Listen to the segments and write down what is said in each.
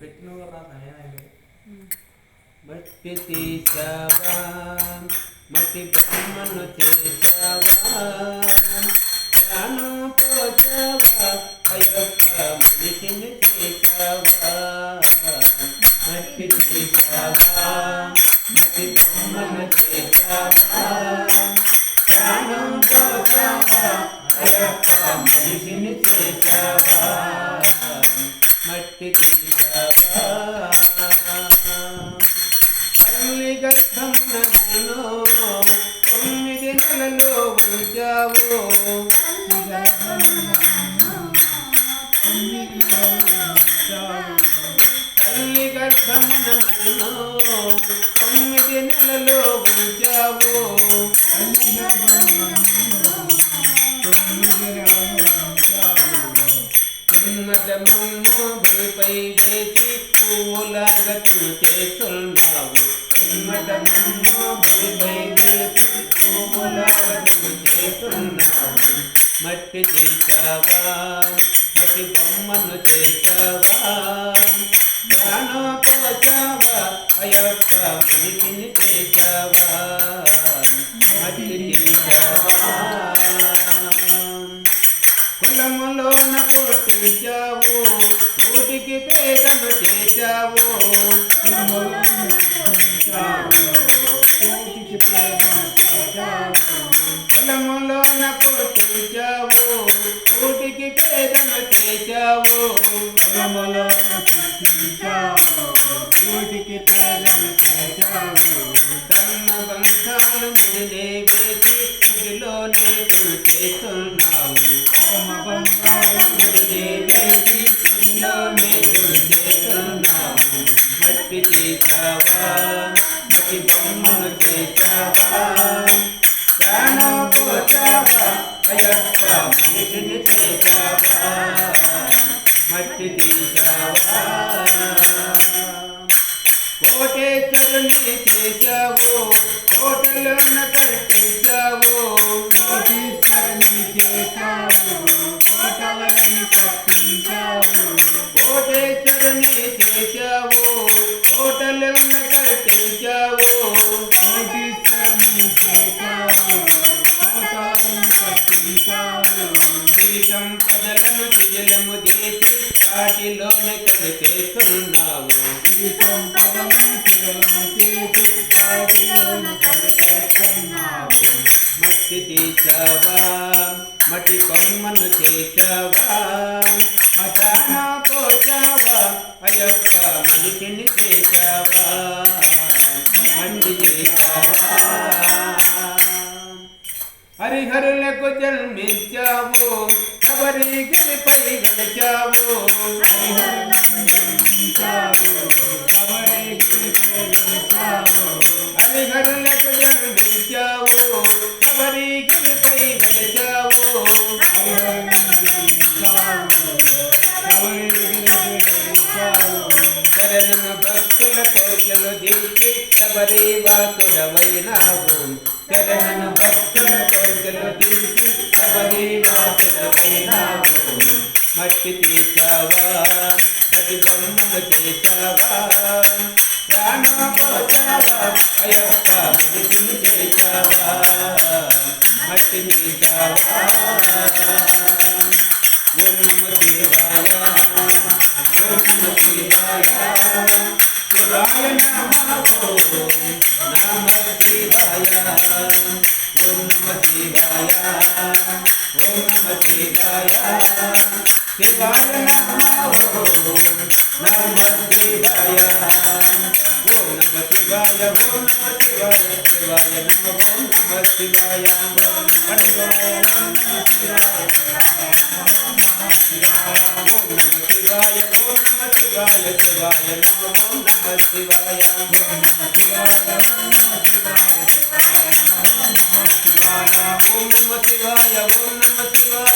పెట్టిన మట్టి తీసావా మట్టి బొమ్మను చేసావా ప్రాణం పోసావా అయ్యప్ప మనిషిని చేసావా మట్టి తీసావా మట్టి బొమ్మను తల్లి గర్భమున తొమ్మిది నెలలో ఉంచావు. చేసి వేసి పువ్వులాగతులు చేస్తున్నావు ఉన్నతమన్ను భూమిపై వేసి మట్టి చేసావా మట్టి బొమ్మను చేసావా ప్రాణం పోచావా అయ్యప్ప మనిషిని చేసావా ఊటికి చేశావు. పొలములో కులములోన చేశావు ఊటికి పేదను చేశావు. అయ్యప్ప మనిషిని చేశావా మట్టి తీశావా కోటేశ్వరుని చేశావు కోటలోన కట్టించావు దేశం సంపదలను చిజలము చేసి వాటిలోనే కలిపేస్తున్నావు మట్టి తీసావా? మట్టి బొమ్మను చేసావా? మఠాన పోసావా? అయ్యప్ప మనిషిని చేసావా? మట్టి చేసావా? హరిహరులకు జన్మించావు. శబరి గిరిపై గడిచావు. హరిహరులకు జన్మించావు. శబరి గిరిపై గడిచావు. శరణను భక్తుల కోరికలు తీర్చి శబరి వాసుడవైనావు శరణను భక్తుల కోరికలు తీర్చి శబరి వాసుడవైనావు మట్టి తీసావా మట్టి బొమ్మలు చేసావా ప్రాణం పోసావా అయ్యప్ప మనిషిని చేసావా మట్టి తీసావా ఓం నమ శివాయ ఓం నమ శివాయ శివాయ నమః ఓం నమ శివాయ శివాయ నమః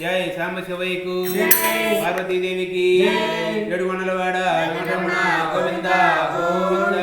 జై సాంబ శివయ్యకు పార్వతీదేవికి వెంకటరమణ గోవింద గోవింద.